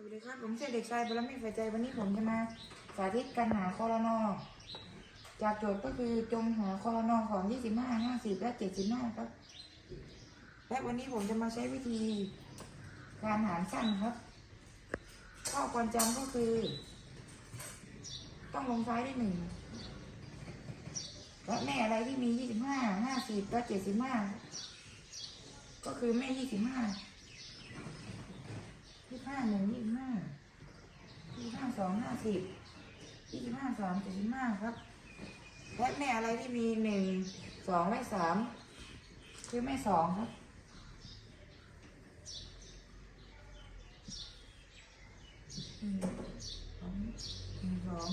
สวัสดีครับ ผมชื่อเด็กชายบรมีไฟใจวันนี้ผมจะมาสาธิตการหาคอรนอจากโจทย์ก็คือจงหาคอรนอของ 25 50 และ 75 ครับ และวันนี้ผมจะมาใช้วิธีการหารสั้นครับ ข้อควรจำก็คือ ต้องลงท้ายด้วยหนึ่งและแม่อะไรที่มี 25 50 และ 75 ก็คือแม่ 25ยี่ห้าหนึ่งยี่ สองห้าสิบยี่สิบห้าสามเจ็ดสิบห้าครับและแม่อะไรที่มีหนึ่งสองและสามคือแม่สองครับหนึ่งสองหนึ่งสอง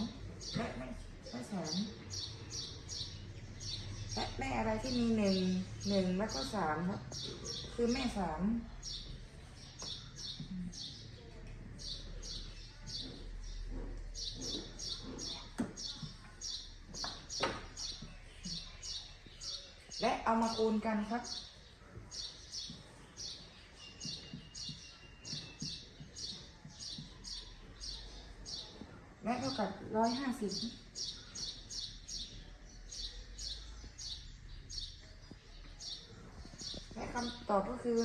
และแม่แม่สามและแม่อะไรที่มีหนึ่งหนึ่งแล้วก็สามครับ คือแม่สาม และเอามาคูณกันครับ และเท่ากับร้อยห้าสิบและคำตอบก็คือ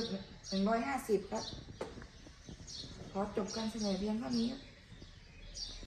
หนึ่งร้อยห้าสิบครับ ขอจบการเสนอเพียงเท่านี้ครับ